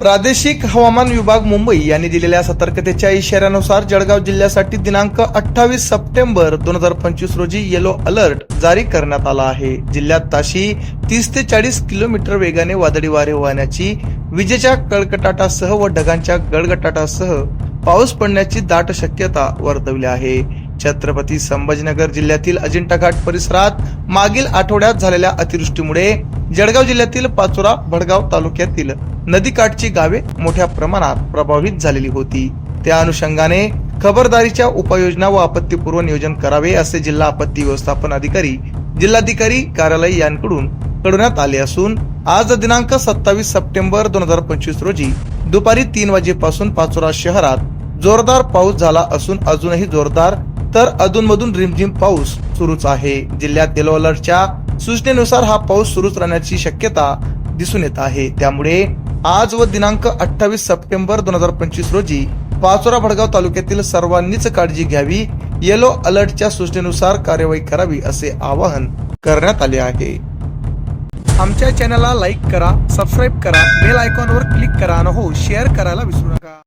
प्रादेशिक हवामान विभाग मुंबई यांनी दिलेल्या सतर्कतेच्या इशाऱ्यानुसार जळगाव जिल्ह्यासाठी दिनांक अठ्ठावीस सप्टेंबर दोन हजार पंचवीस रोजी येलो अलर्ट जारी करण्यात आला आहे. जिल्ह्यात ताशी तीस ते चाळीस किलोमीटर वेगाने वादळी वारे वाहण्याची विजेच्या कडकटाटासह व ढगांच्या गडगटाटासह पाऊस पडण्याची दाट शक्यता वर्तवली आहे. छत्रपती संभाजीनगर जिल्ह्यातील अजिंठा घाट परिसरात मागील आठवड्यात झालेल्या अतिवृष्टीमुळे जळगाव जिल्ह्यातील पाचोरा भडगाव तालुक्यातील नदीकाठची गावे मोठ्या प्रमाणात प्रभावित झालेली होती. त्या अनुषंगाने खबरदारीच्या उपाययोजना व आपत्तीपूर्व नियोजन करावे असे जिल्हा आपत्ती व्यवस्थापन अधिकारी जिल्हाधिकारी कार्यालय यांकडून कळवण्यात आले असून आज दिनांक सत्तावीस सप्टेंबर दोन हजार पंचवीस रोजी दुपारी तीन वाजेपासून पाचोरा शहरात जोरदार पाऊस झाला असून अजूनही जोरदार तर अधूनमधून रिमझिम पाऊस सुरूच आहे. जिल्ह्यात येलो अलर्टच्या सूचनेनुसार हा पाऊस सुरूच राहण्याची शक्यता दिसून येत आहे. त्यामुळे आज व दिनांक अठ्ठावीस सप्टेंबर दोन हजार पंचवीस रोजी पाचोरा भडगाव तालुक्यातील सर्वांनीच काळजी घ्यावी येलो अलर्टच्या सूचनेनुसार कार्यवाही करावी असे आवाहन करण्यात आले आहे. आमच्या चॅनलला लाईक करा सबस्क्राईब करा बेल आयकॉनवर क्लिक करा आणि हो शेअर करायला विसरू नका.